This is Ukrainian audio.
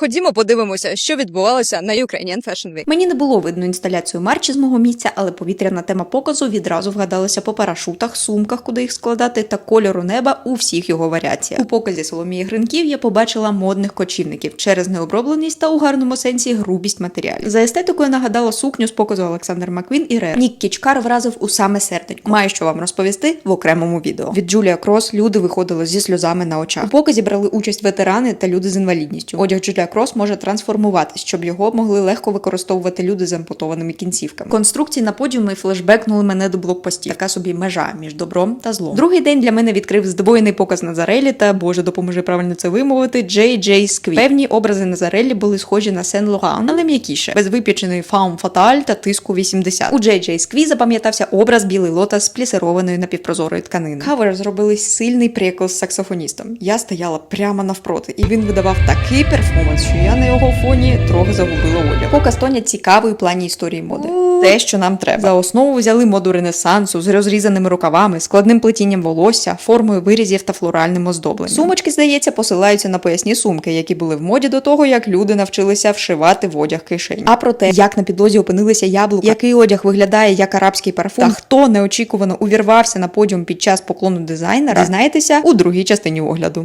Ходімо, подивимося, що відбувалося на Ukrainian Fashion Week. Мені не було видно інсталяцію марчі з мого місця, але повітряна тема показу відразу вгадалася по парашутах, сумках, куди їх складати, та кольору неба у всіх його варіаціях. У показі Соломії Гринків я побачила модних кочівників через необробленість та у гарному сенсі грубість матеріалів. За естетикою нагадала сукню з показу Олександр Маквін і Рер. Нік Кічкар вразив у саме серденько. Маю що вам розповісти в окремому відео. Від Джулія Крос люди виходили зі сльозами на очах. У показі брали участь ветерани та люди з інвалідністю. Одяг Джулія Крос може трансформуватись, щоб його могли легко використовувати люди з ампутованими кінцівками. Конструкції на подіумі флешбекнули мене до блокпостів. Така собі межа між добром та злом. Другий день для мене відкрив здвоєний показ Назарелі та Боже, допоможи правильно це вимовити. Джей Джей Скві. Певні образи Назарелі були схожі на Сен Логан, але м'якіше, без випіченої фаум фаталь та тиску 80. У Джей Джей Скві запам'ятався образ білий лота з плісированої напівпрозорої тканини. Кавер зробили сильний прикол з саксофоністом. Я стояла прямо навпроти, і він видавав такий перформанс, що я на його фоні трохи загубила одяг. Показ Тоня цікавий у плані історії моди. Те, що нам треба. За основу взяли моду ренесансу з розрізаними рукавами, складним плетінням волосся, формою вирізів та флоральним оздобленням. Сумочки, здається, посилаються на поясні сумки, які були в моді до того, як люди навчилися вшивати в одяг кишені. А про те, як на підлозі опинилися яблука, який одяг виглядає як арабський парфум, та хто неочікувано увірвався на подіум під час поклону дизайнера, дізнаєтеся у другій частині огляду.